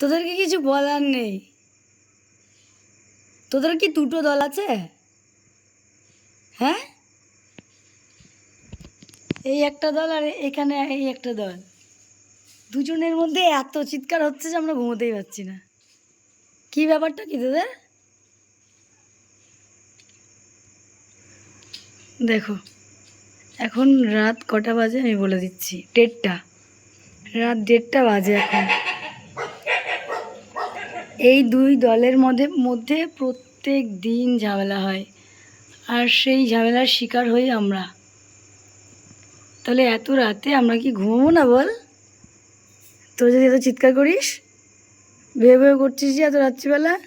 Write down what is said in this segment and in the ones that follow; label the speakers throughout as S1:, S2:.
S1: তোদেরকে কিছু বলার নেই। তোদের কি দুটো দল আছে? হ্যাঁ? এই একটা দল আর এখানে এই একটা দল। দুজনের মধ্যে এত চিৎকার হচ্ছে যে আমরা ঘুমোতেই পারছি না। কি ব্যাপারটা কি তোদের? দেখো, এখন রাত কটা বাজে আমি বলে দিচ্ছি। দেড়টা। রাত দেড়টা বাজে এখন। এই দুই দলের মধ্যে মধ্যে প্রত্যেক দিন ঝামেলা হয়। আর সেই ঝামেলার শিকার হই আমরা। তাহলে এত রাতে আমরা কি ঘুমাবো না বল? তোর যদি এত চিৎকার করিস, ভেবে ভেবে করছিস যে এত রাত্রিবেলা?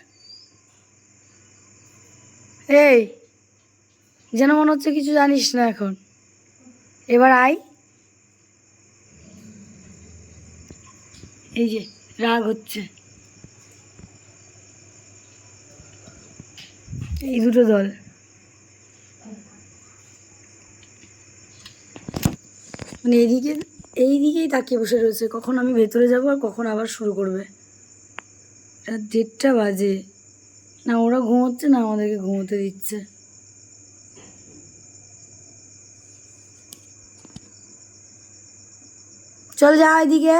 S1: এই, যেন মনে হচ্ছে কিছু জানিস না এখন। এবার আই এই যে, রাগ হচ্ছে। এই দুটো দল মানে এইদিকে এই দিকেই তাকিয়ে বসে রয়েছে। কখন আমি ভেতরে যাব আর কখন আবার শুরু করবে। রাত দেড়টা বাজে। না, ওরা ঘুমোচ্ছে না, আমাদেরকে ঘুমোতে দিচ্ছে। চল যা এদিকে।